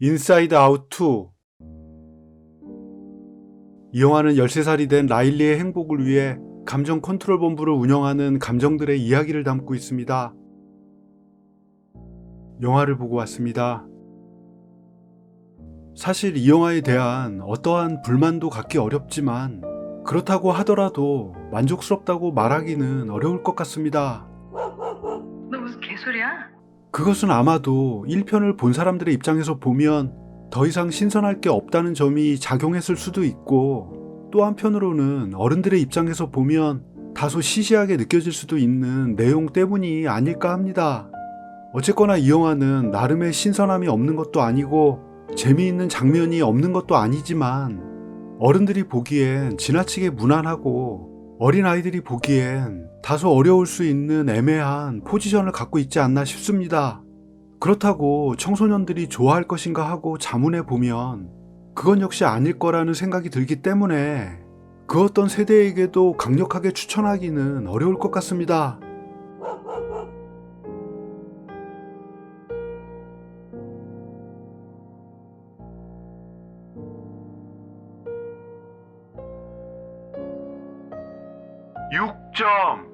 인사이드 아웃 2. 이 영화는 13살이 된 라일리의 행복을 위해 감정 컨트롤 본부를 운영하는 감정들의 이야기를 담고 있습니다. 영화를 보고 왔습니다. 사실 이 영화에 대한 어떠한 불만도 갖기 어렵지만 그렇다고 하더라도 만족스럽다고 말하기는 어려울 것 같습니다. 너 무슨 개소리야? 그것은 아마도 1편을 본 사람들의 입장에서 보면 더 이상 신선할 게 없다는 점이 작용했을 수도 있고 또 한편으로는 어른들의 입장에서 보면 다소 시시하게 느껴질 수도 있는 내용 때문이 아닐까 합니다. 어쨌거나 이 영화는 나름의 신선함이 없는 것도 아니고 재미있는 장면이 없는 것도 아니지만 어른들이 보기엔 지나치게 무난하고 어린 아이들이 보기엔 다소 어려울 수 있는 애매한 포지션을 갖고 있지 않나 싶습니다. 그렇다고 청소년들이 좋아할 것인가 하고 자문해 보면 그건 역시 아닐 거라는 생각이 들기 때문에 그 어떤 세대에게도 강력하게 추천하기는 어려울 것 같습니다. (6점)